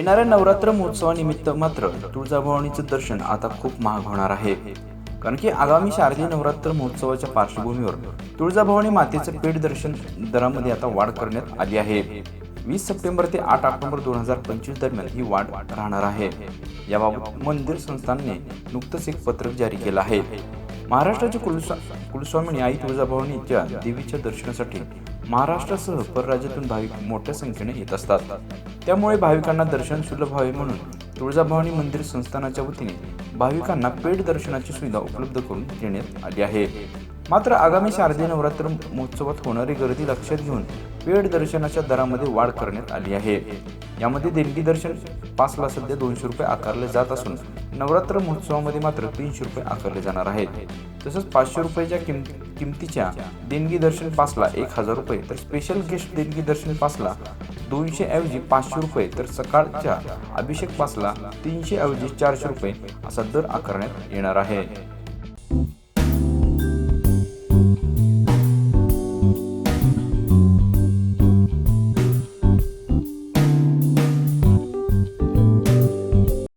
येणाऱ्या नवरात्र महोत्सवानिमित्त मात्र तुळजाभवानीचं दर्शन आता खूप महाग होणार आहे. कारण की आगामी शारदीय नवरात्र महोत्सवाच्या पार्श्वभूमीवर तुळजाभवानी मातेचं पेड दर्शन दरामध्ये आता वाढ करण्यात आली आहे. वीस सप्टेंबर ते आठ ऑक्टोबर दोन हजार पंचवीस दरम्यान ही वाढ राहणार आहे. याबाबत मंदिर संस्थानने नुकतंच एक पत्रक जारी केलं आहे. महाराष्ट्राचे कुलस्वा कुलस्वामिनी आई तुळजाभवानीच्या देवीच्या दर्शनासाठी महाराष्ट्रासह परराज्यातून भाविक मोठ्या संख्येने येत असतात. त्यामुळे भाविकांना दर्शन सुलभ व्हावे म्हणून तुळजाभवानी मंदिर संस्थानाच्या वतीने भाविकांना पेड दर्शनाची सुविधा उपलब्ध करून देण्यात आली आहे. मात्र आगामी शारदीय नवरात्र महोत्सवात होणारी गर्दी लक्षात घेऊन पेड दर्शनाच्या दरामध्ये वाढ करण्यात आली आहे. यामध्ये देणगी दर्शन पाचला सध्या दोनशे रुपये आकारले जात असून नवरात्र महोत्सवामध्ये मात्र तीनशे रुपये आकारले जाणार आहेत. तसंच पाचशे रुपयाच्या किम किमतीच्या देणगी दर्शन पासला एक हजार रुपये तर स्पेशल गेस्ट देणगी दर्शन पासला दोनशे ऐवजी पाचशे रुपये तर सकाळच्या अभिषेक पासला तीनशे ऐवजी चारशे रुपये असा दर आकारण्यात येणार आहे.